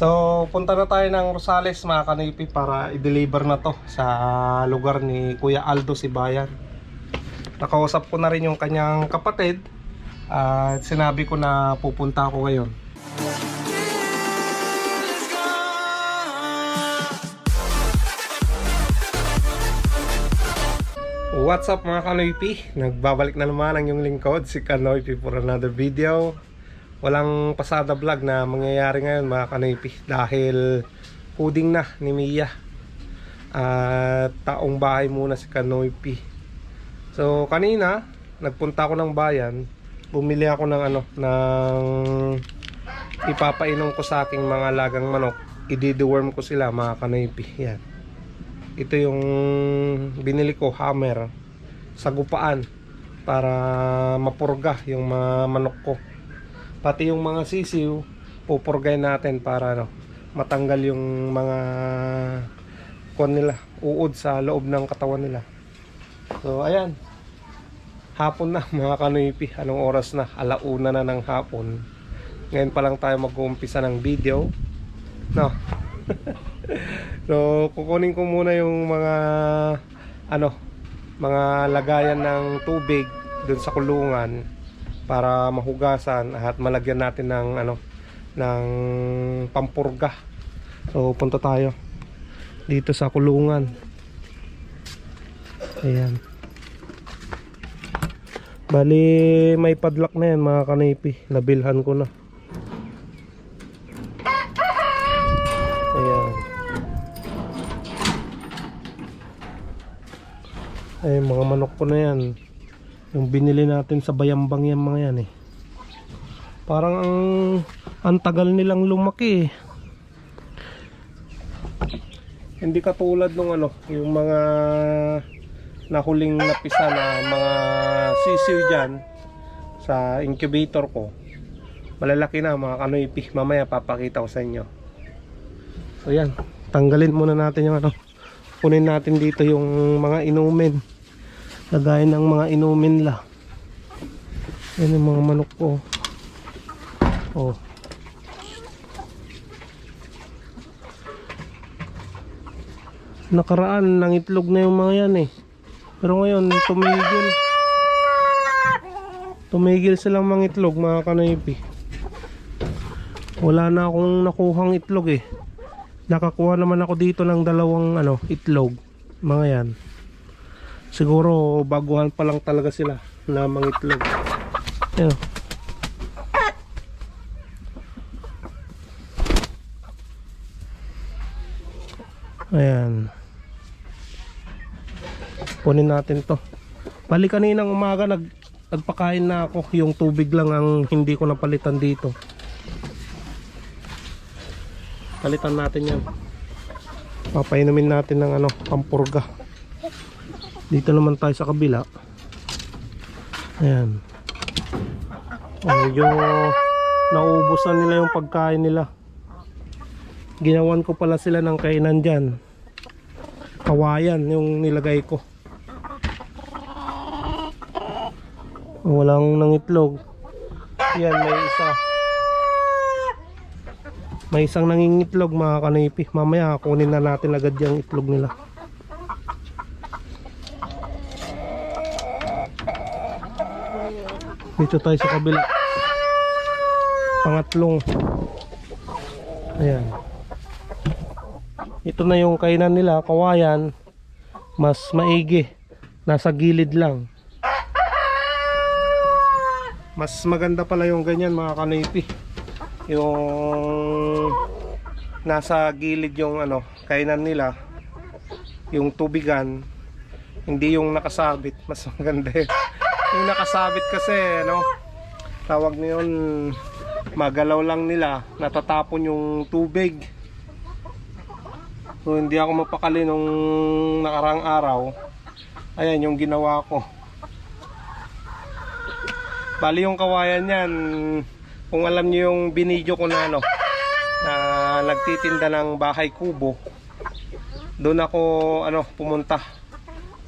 So, punta na tayo ng Rosales mga kanipi para i-deliver na to sa lugar ni Kuya Aldo Sibayan. Nakausap ko na rin yung kanyang kapatid at sinabi ko na pupunta ako ngayon. What's up mga kanoypi? Nagbabalik na naman ang yung lingkod si Kanoypi for another video Walang pasada vlog na mangyayari ngayon mga kanoypi Dahil puding na ni Mia At taong bahay muna si Kanoypi So kanina nagpunta ako ng bayan. Bumili ako ng ano ng ipapainom ko sa aking mga lagang manok. I-deworm ko sila mga kanoypi Yan. Ito yung binili ko hammer sa gupaan para mapurga yung mga manok ko pati yung mga sisiw pupurgay natin para ano, matanggal yung mga kon nila uod sa loob ng katawan nila. So ayan. Hapon na mga kanoypi. Anong oras na? Alauna na ng hapon. Ngayon pa lang tayo mag-uumpisa ng video. No? So kukunin ko muna yung mga ano mga lagayan ng tubig dun sa kulungan para mahugasan at malagyan natin ng ano ng pampurga. So punta tayo dito sa kulungan. Ayan. Bali may padlock na yan mga kanipi. Nabilhan ko na. Ayan. Ay, mga manok ko na yan. Yung binili natin sa bayambang yan mga yan eh. Parang ang, ang tagal nilang lumaki eh. Hindi katulad nung ano, yung mga nahuling napisa na mga sisiw dyan sa incubator ko. Malalaki na mga kanoypi. Mamaya papakita ko sa inyo. So yan, tanggalin muna natin yung ano. Kunin natin dito yung mga inumin. Lagayan ng mga inumin la. Yan yung mga manok ko. Oh. Nakaraan, nangitlog na yung mga yan eh. Pero ngayon, tumigil. Tumigil silang mangitlog mga kanoypi. Wala na akong nakuhang itlog eh nakakuha naman ako dito ng dalawang ano itlog mga yan siguro baguhan pa lang talaga sila na mga itlog yan ayan. Punin natin to. Bali kaninang umaga nag, nagpakain na ako. Yung tubig lang ang hindi ko napalitan dito. Palitan natin yan. Papainumin natin ng ano pampurga dito naman tayo sa kabila. Ayan. Oh, medyo nauubusan nila yung pagkain nila. Ginawan ko pala sila ng kainan dyan. Kawayan yung nilagay ko. Walang nangitlog. Yan may isa. May isang nangingitlog mga kanipi. Mamaya kunin na natin agad yung itlog nila. Dito tayo sa kabila. Pangatlong. Ayan. Ito na yung kainan nila, kawayan. Mas maigi. Nasa gilid lang. Mas maganda pala yung ganyan mga kanipi yung nasa gilid yung ano kainan nila yung tubigan hindi yung nakasabit mas maganda yun yung nakasabit kasi ano tawag niyon magalaw lang nila natatapon yung tubig. So hindi ako mapakali nung nakarang araw. Ayan yung ginawa ko. Bali yung kawayan yan kung alam niyo yung binidyo ko na ano na nagtitinda ng bahay kubo doon ako ano pumunta.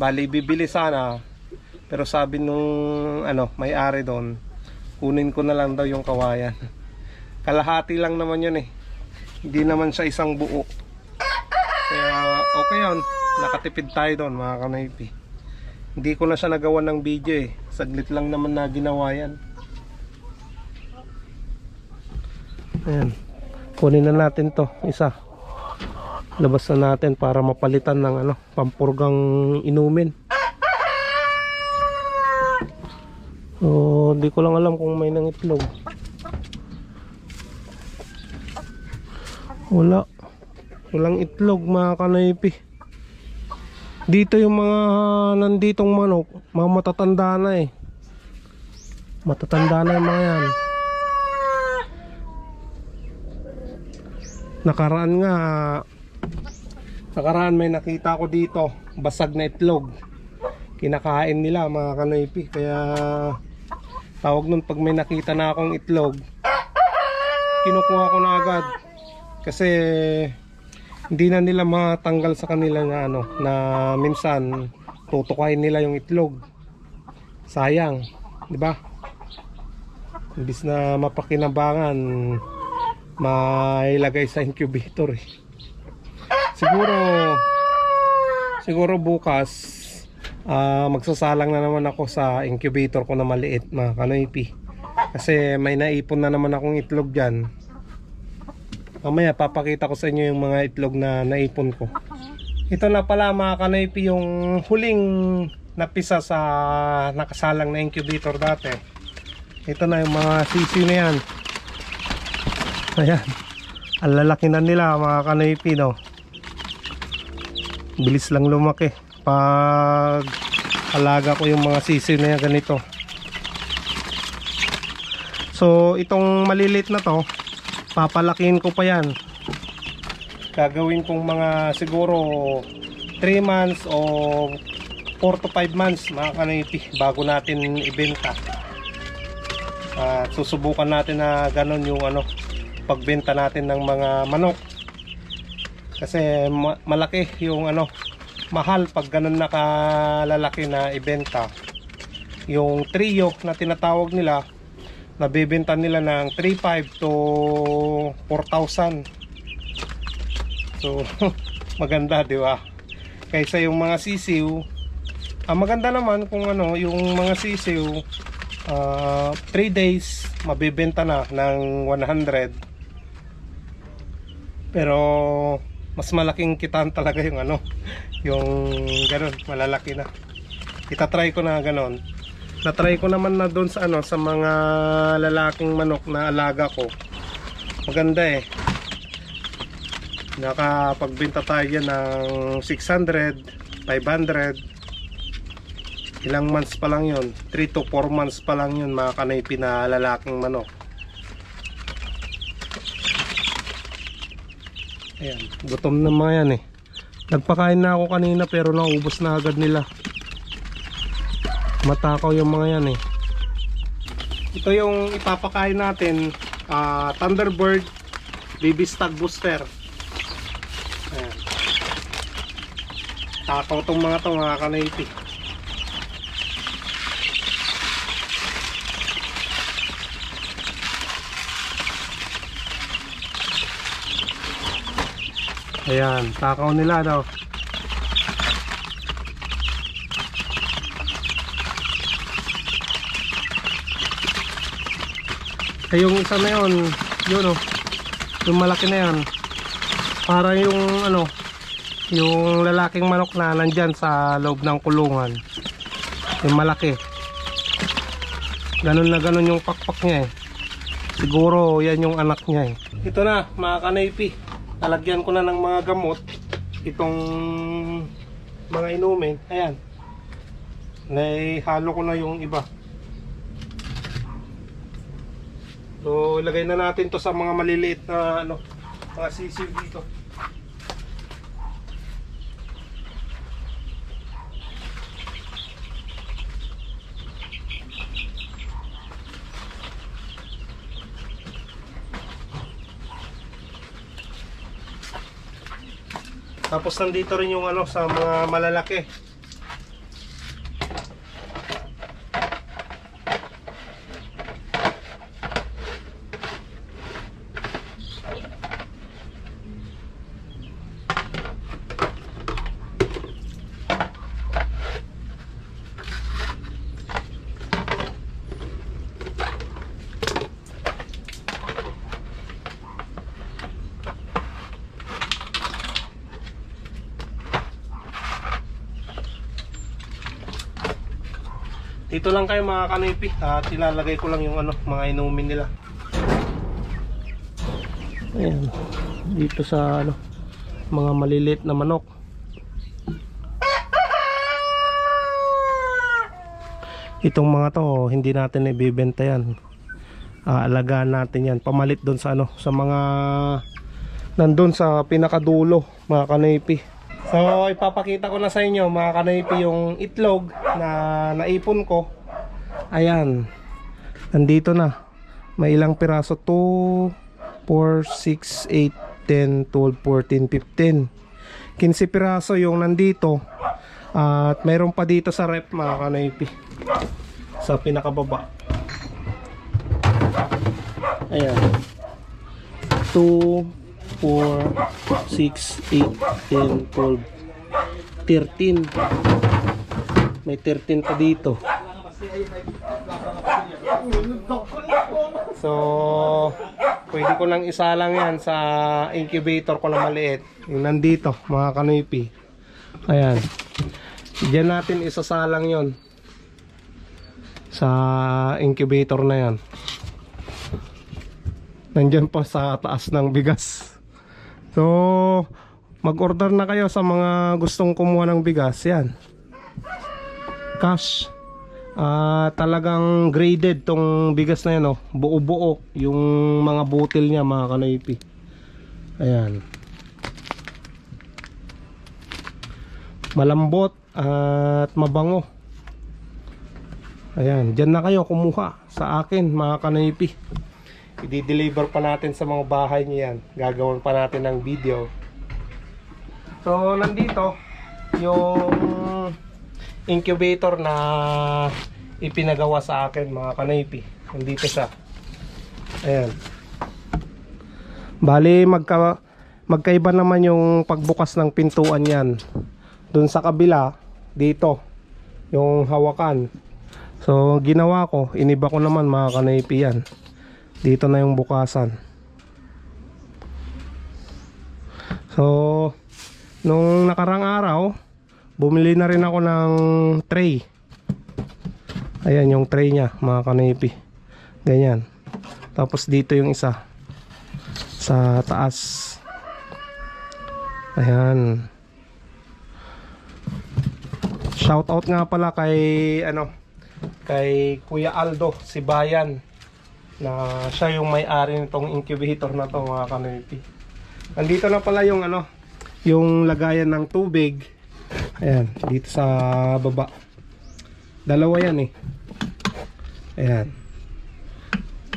Bali bibili sana pero sabi nung ano may-ari doon kunin ko na lang daw yung kawayan kalahati lang naman yun eh Hindi naman siya isang buo. Kaya okay yun. Nakatipid tayo doon mga kanaypi. Hindi ko na siya nagawa ng video eh. Saglit lang naman na ginawa yan. Ayan. Kunin na natin to isa. Labas na natin para mapalitan ng ano, pampurgang inumin. So, di ko lang alam kung may nang itlog. Wala. Walang itlog mga kanaypi. Dito yung mga nanditong manok, mga matatanda na eh. Matatanda na yung mga yan. Nakaraan nga, nakaraan may nakita ko dito, basag na itlog. Kinakain nila mga kanaypi. Kaya tawag nun pag may nakita na akong itlog, kinukuha ko na agad. Kasi hindi na nila matanggal sa kanila na ano na minsan tutukayin nila yung itlog sayang di ba imbis na mapakinabangan mailagay sa incubator eh. siguro siguro bukas ah, magsasalang na naman ako sa incubator ko na maliit mga kanoypi kasi may naipon na naman akong itlog dyan Mamaya papakita ko sa inyo yung mga itlog na naipon ko. Ito na pala mga kanaypi yung huling napisa sa nakasalang na incubator dati. Ito na yung mga sisi na yan. Ayan. Ang lalaki na nila mga kanaypi no. Bilis lang lumaki. Pag alaga ko yung mga sisi na yan ganito. So itong malilit na to papalakihin ko pa yan. Gagawin kong mga siguro 3 months o 4 to 5 months mga kanipi bago natin ibenta. At susubukan natin na ganon yung ano pagbenta natin ng mga manok. Kasi ma- malaki yung ano mahal pag ganon nakalalaki na ibenta. Yung trio na tinatawag nila nabibenta nila ng 3.5 to 4,000 so maganda di ba? Kaysa yung mga sisiw ah, maganda naman kung ano yung mga sisiw 3 days mabibenta na ng 100 pero mas malaking kitaan talaga yung ano yung ganun malalaki na. Itatry ko na ganun na-try ko naman na doon sa ano sa mga lalaking manok na alaga ko. Maganda eh. Nakapagbenta tayo ng 600 500 ilang months pa lang yun? 3 to 4 months pa lang yun mga kanaypi na lalaking manok. Ayan gutom na mga yan eh nagpakain na ako kanina pero naubos na agad nila. Matakaw yung mga yan eh. Ito yung ipapakain natin ah, Thunderbird baby stag booster. Ayan. takaw tong mga to mga kanaypi ayan takaw nila daw Eh, yung isa na yun, yun oh. Yung malaki na yan. Para yung ano, yung lalaking manok na nandyan sa loob ng kulungan. Yung malaki. Ganun na ganun yung pakpak niya eh. Siguro yan yung anak niya eh. Ito na mga kanaypi. Talagyan ko na ng mga gamot. Itong mga inumin. Ayan. Naihalo ko na yung iba. So, ilagay na natin to sa mga maliliit na ano, mga sisiw dito. Tapos nandito rin yung ano sa mga malalaki. Dito lang kayo mga kanipi at ilalagay ko lang yung ano, mga inumin nila. Ayan. Dito sa ano, mga maliliit na manok. Itong mga to, hindi natin ibibenta yan. Aalagaan natin yan. Pamalit doon sa ano, sa mga nandun sa pinakadulo, mga kanipi. So, ipapakita ko na sa inyo, mga kanipi, yung itlog na naipon ko. Ayan. Nandito na. May ilang piraso? 2, 4, 6, 8, 10, 12, 14, 15. 15 piraso yung nandito. At mayroon pa dito sa rep, mga kanipi. Sa pinakababa. Ayan. 2, 4, 6, 8, 10, 12, 13. May 13 pa dito. So, pwede ko lang isa lang yan sa incubator ko na maliit. Yung nandito, mga kanipi. Ayan. Diyan natin isasalang yon sa incubator na yan. Nandyan pa sa taas ng bigas. So, mag-order na kayo sa mga gustong kumuha ng bigas. Yan. Cash. Ah, talagang graded tong bigas na yan, oh. Buo-buo yung mga butil niya, mga kanoypi. Ayan. Malambot at mabango. Ayan, diyan na kayo kumuha sa akin, mga kanoypi. I-deliver pa natin sa mga bahay niyo yan. Gagawin pa natin ng video. So, nandito yung incubator na ipinagawa sa akin mga kanaypi. Nandito siya. Ayan. Bali, magka, magkaiba naman yung pagbukas ng pintuan yan. Doon sa kabila, dito, yung hawakan. So, ginawa ko, iniba ko naman mga kanaypi yan. Dito na yung bukasan. So, nung nakarang araw, bumili na rin ako ng tray. Ayan yung tray niya, mga kanipi. Ganyan. Tapos dito yung isa. Sa taas. Ayan. Shout out nga pala kay ano kay Kuya Aldo si Bayan na siya yung may-ari nitong incubator na to mga kanipi. Nandito na pala yung ano yung lagayan ng tubig. Ayan, dito sa baba. Dalawa yan eh. Ayan.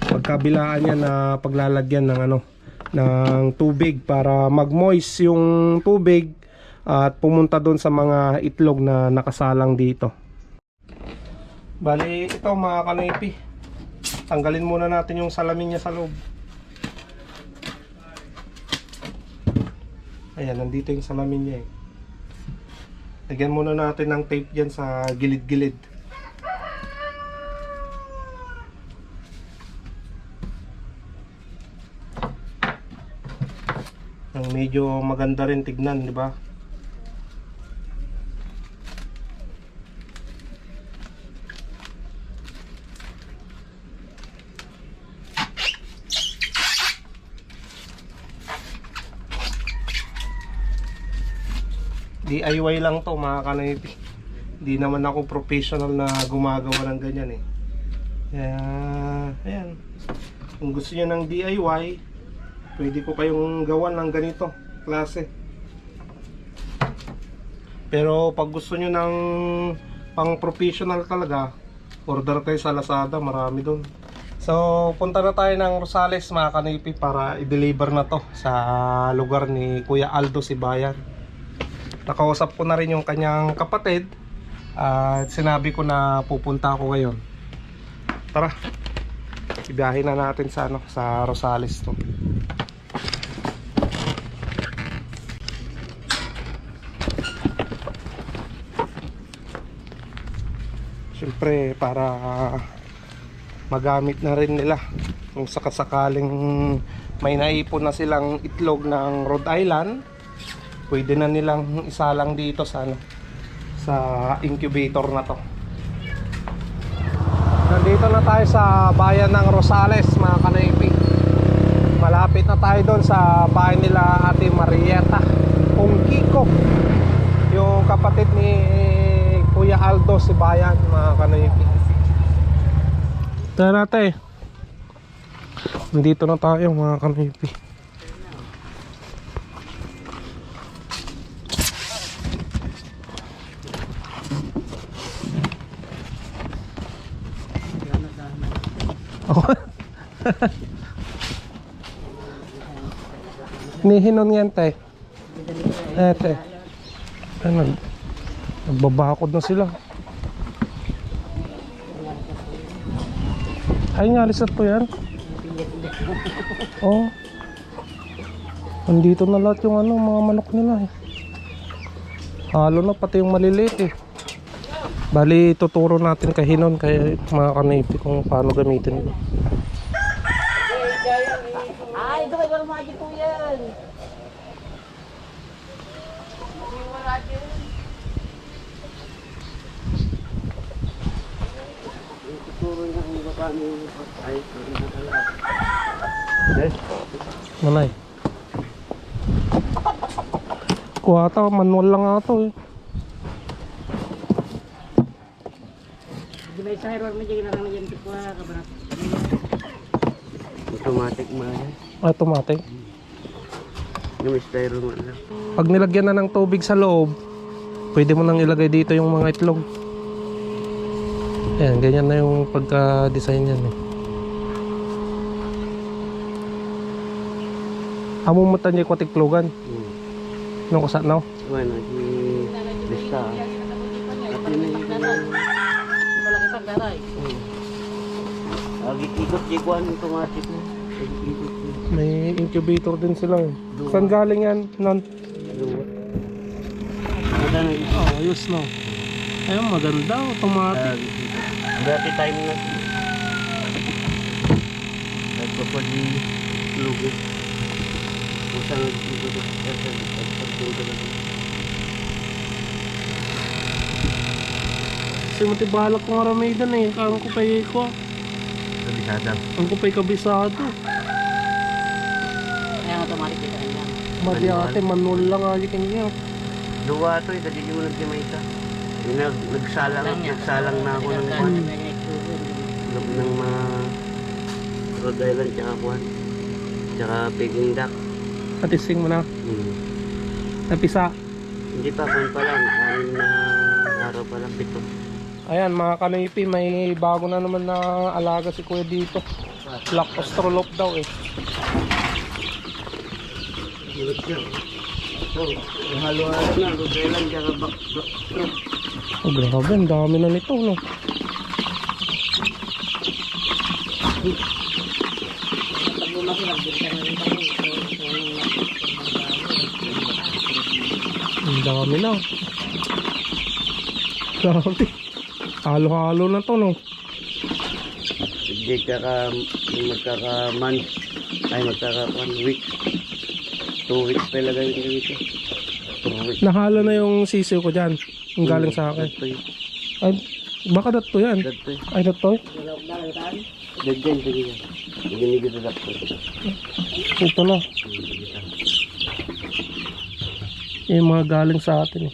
Pagkabilaan yan na paglalagyan ng ano ng tubig para mag-moist yung tubig at pumunta doon sa mga itlog na nakasalang dito. Bali, ito mga kanipi. Tanggalin muna natin yung salamin niya sa loob. Ayan, nandito yung salamin niya eh. Lagyan muna natin ng tape dyan sa gilid-gilid. Ang medyo maganda rin tignan, di ba? DIY lang to mga kanipi. Hindi naman ako professional na gumagawa ng ganyan eh. Kaya, ayan. Kung gusto niyo ng DIY, pwede ko kayong gawan ng ganito klase. Pero pag gusto niyo ng pang professional talaga, order kayo sa Lazada, marami doon. So, punta na tayo ng Rosales mga kanipi para i-deliver na to sa lugar ni Kuya Aldo Sibayan nakausap ko na rin yung kanyang kapatid at sinabi ko na pupunta ako ngayon. Tara ibiyahin na natin sa ano sa Rosales to. Siyempre para magamit na rin nila kung sakasakaling may naipon na silang itlog ng Rhode Island pwede na nilang isalang dito sa ano, sa incubator na to Dito na tayo sa bayan ng Rosales, mga kanaypi. Malapit na tayo doon sa bahay nila Ate Marieta, Kung Kiko. Yung kapatid ni Kuya Aldo si bayan, mga kanaypi. Tara natin. Nandito na tayo, mga kanaypi. Ako. Nihinon yan, te. Eh, te. Ano? Nagbabakod na sila. Ay, nga, alisat po yan. Oh. Andito na lahat yung ano, mga manok nila eh. Halo na, pati yung maliliit eh. Bali, tuturo natin kay Hinon, kay mga kanipi kung paano gamitin ito. Ay, ito kay Barmaji po yan. Manay. Kuha ata, manual lang ata eh. Di ba isa error mo dyan lang yan ko kabarat. Automatic mo yan. Automatic. Yung styro mo lang. Pag nilagyan na ng tubig sa loob, pwede mo nang ilagay dito yung mga itlog. Ayan, ganyan na yung pagka-design yan eh. Amo mo tanya ko tiklogan. Hmm. Nung kusa no? Bueno, Malaki pang daray. Agi ikot di ko ang automatic mo. Ikot mo. May incubator din sila eh. Saan galing yan? Non? Oh, ayos no. Ayun, maganda. Automatic. Dati time na. Nagpapag di lugo. Kung saan nag-ikot at nagpapag Kasi matibalak ko nga ramidan eh. Ang kupay ko. Kabisada. Ang kupay kabisado. Ayan, automatic dito rin yan. Madi ate, manual lang aja kanya. Luwa to eh, kasi yung. Yung nag, nagsalang, nagsalang na ako ng mga ng, ng mga Rhode Island tsaka kuhan. Tsaka Peking Duck. Natising mo na. Hmm. Napisa. Hindi pa, kuhan pa lang. Anim na araw pa lang, pito. Ayan mga kanipi, may bago na naman na alaga si kuya dito. Black Australop daw eh. Na. Oh, grabe, ang dami na nito no. Lumaki lang, dito ka na rin kami. Ang dami na. Grabe. Halo-halo na to no. Hindi kaka, magkaka-month, ay magkaka-one week. Two weeks pa ilagay yung dito. Two weeks. Nahalo na yung sisiw ko dyan. Yung galing sa akin. Dato yun. Ay, baka dato yan. Dato yun. Ay, dato. Dalawag na lang taan. Dagyan, sige yan. Iginigit sa dato. Ito na. Yung mga galing sa atin eh.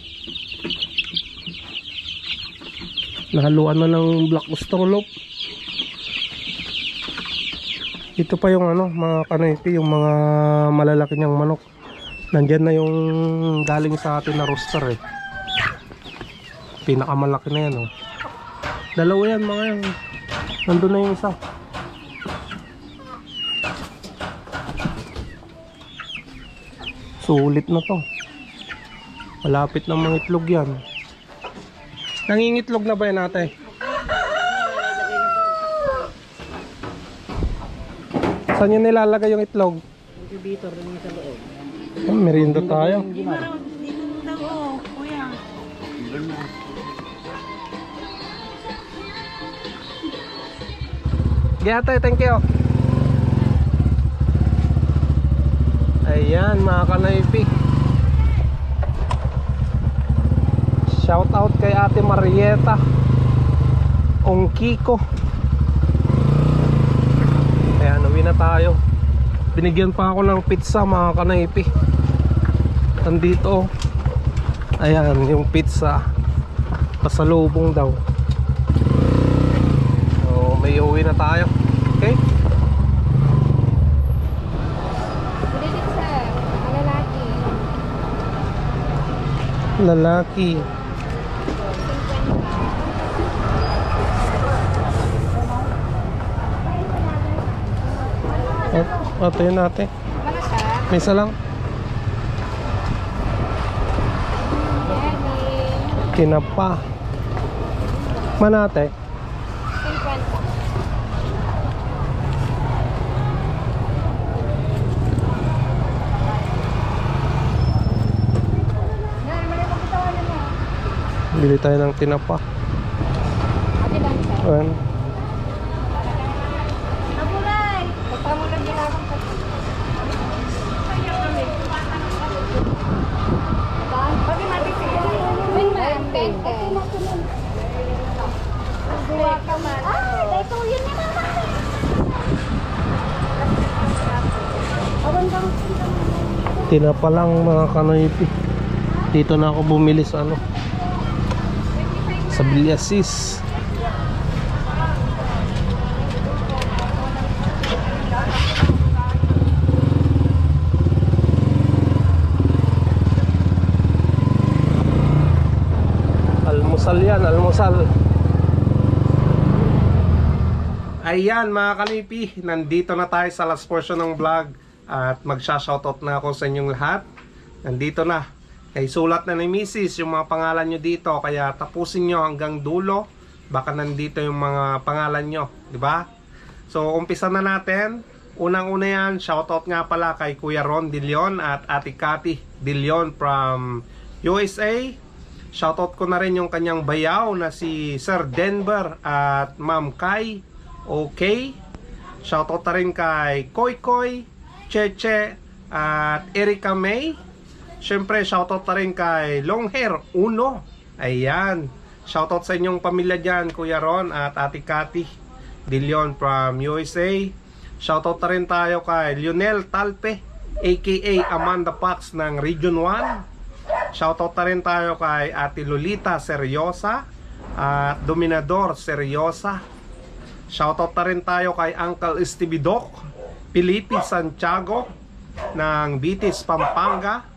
Nahaluan na ng black australop. Ito pa yung ano, mga kanipi, yung mga malalaki niyang manok. Nandyan na yung galing sa atin na rooster eh. Pinakamalaki na yan oh. Dalawa yan mga yan. Nandun na yung isa. Sulit na to. Malapit ng mga itlog yan. Nangingitlog na ba yan ate? Saan yun nilalagay yung itlog? Incubator rin sa loob. Oh, merienda tayo. Yeah, ate, thank you. Ayan, mga kanaypi. Shout out kay Ate Marieta. Ong Kiko. Uwi na tayo. Binigyan pa ako ng pizza mga kanaypi. Nandito. oh. Ayan, yung pizza. Pasalubong daw. So, may uwi na tayo. Okay? Lalaki. Lalaki. At, ito yun natin. May isa lang. Kinapa. Manate. 50. Yan, mali mo kitawanan mo. Bili tayo ng tinapa. Ayan. Nabulay! Basta mo lang ginagawa ka. Pati mati siya. Win man, 20. Buwa ka man. Ah, ito yun lang mga kanoypi. Dito na ako bumili sa ano. Sa Bilyasis. Almusal. Ayan mga kanipi, nandito na tayo sa last portion ng vlog at magsha-shoutout na ako sa inyong lahat. Nandito na. Kay sulat na ni Mrs. yung mga pangalan nyo dito kaya tapusin nyo hanggang dulo. Baka nandito yung mga pangalan nyo, di ba? So umpisa na natin. Unang-una yan, shoutout nga pala kay Kuya Ron De Leon at Ate Cathy De from USA. Shoutout ko na rin yung kanyang bayaw na si Sir Denver at Ma'am Kai. Okay. Shoutout na rin kay Koy Koy, Cheche at Erika May. Siyempre, shoutout na rin kay Long Hair Uno. Ayan. Shoutout sa inyong pamilya dyan, Kuya Ron at Ate Cathy De Leon from USA. Shoutout na rin tayo kay Lionel Talpe, aka Amanda Pax ng Region 1. Shoutout na rin tayo kay Ate Lolita Seryosa at Dominador Seryosa. Shoutout na rin tayo kay Uncle Doc, Felipe Santiago ng Bitis, Pampanga.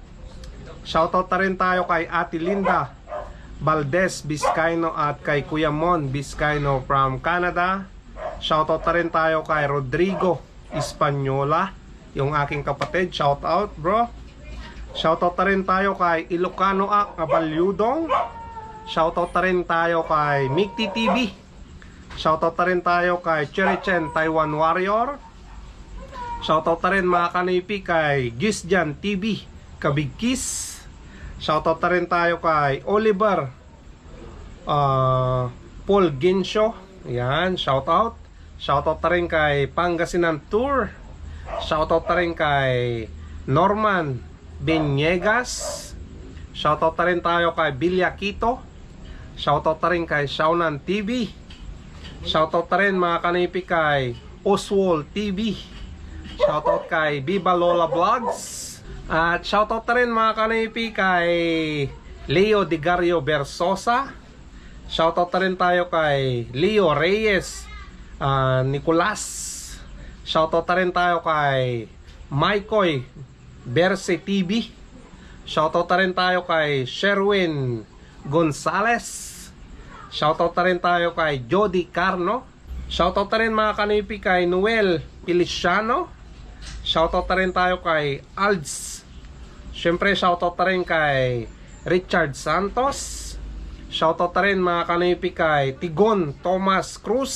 Shoutout na rin tayo kay Ate Linda Valdez Biscayno at kay Kuya Mon Biscayno from Canada. Shoutout na rin tayo kay Rodrigo Espanyola, yung aking kapatid. Shoutout bro. Shoutout na rin tayo kay Ilocano Ak Abalyudong. Shoutout na rin tayo kay Mikti TV. Shoutout na rin tayo kay Cherry Chen Taiwan Warrior. Shoutout na rin mga kanipi kay Gisjan TV Kabig Kiss. Shoutout na rin tayo kay Oliver ah, Paul Ginsho. Yan, shoutout. Shoutout na rin kay Pangasinan Tour. Shoutout na rin kay Norman Beniegas. Shoutout na rin tayo kay Bilya Quito. Shoutout na rin kay Shaunan TV. Shoutout na rin mga kanipi kay Oswald TV. Shoutout kay Viva Lola Vlogs. At shoutout na rin mga kanipi kay Leo Digario Versosa. Shoutout na rin tayo kay Leo Reyes ah, Nicolas. Shoutout na rin tayo kay Maikoy Berse TV. Shoutout na rin tayo kay Sherwin Gonzales. Shoutout na rin tayo kay Jody Carno. Shoutout na rin mga kanipi kay Noel Feliciano. Shoutout na rin tayo kay Alds. Siyempre shoutout na rin kay Richard Santos. Shoutout na rin mga kanipi kay Tigon Thomas Cruz.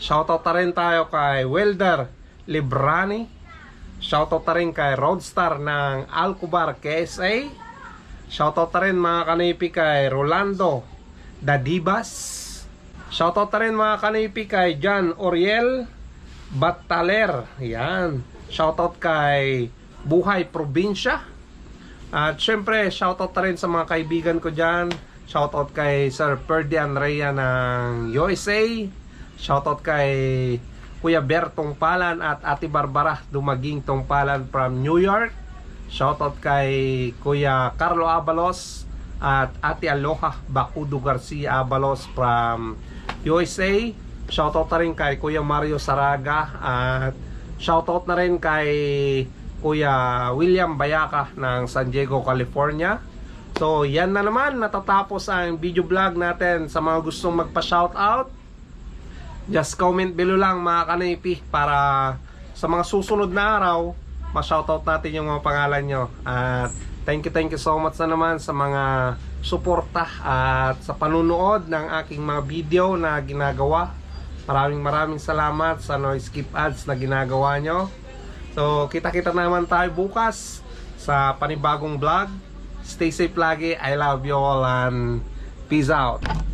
Shoutout na rin tayo kay Welder Librani. Shoutout na rin kay Roadstar ng Alcubar, KSA. Shoutout na rin mga kanipi kay Rolando Dadibas. Shoutout na rin mga kanipi kay John Oriel Bataler. Yan. Shoutout kay Buhay Probinsya. At syempre, shoutout na rin sa mga kaibigan ko dyan. Shoutout kay Sir Ferdian Rhea ng USA. Shoutout kay Kuya Bertong Palan at Ate Barbara Dumaging Tongpalan from New York. Shoutout kay Kuya Carlo Abalos at Ate Aloha Bakudo Garcia Abalos from USA. Shoutout na rin kay Kuya Mario Saraga at shoutout na rin kay Kuya William Bayaka ng San Diego, California. So, yan na naman. Natatapos ang video vlog natin sa mga gustong magpa-shoutout. Just comment below lang mga kanipi para sa mga susunod na araw, ma-shoutout natin yung mga pangalan nyo. At thank you, thank you so much na naman sa mga suporta at sa panunood ng aking mga video na ginagawa. Maraming maraming salamat sa no skip ads na ginagawa nyo. So, kita-kita naman tayo bukas sa panibagong vlog. Stay safe lagi. I love you all and peace out.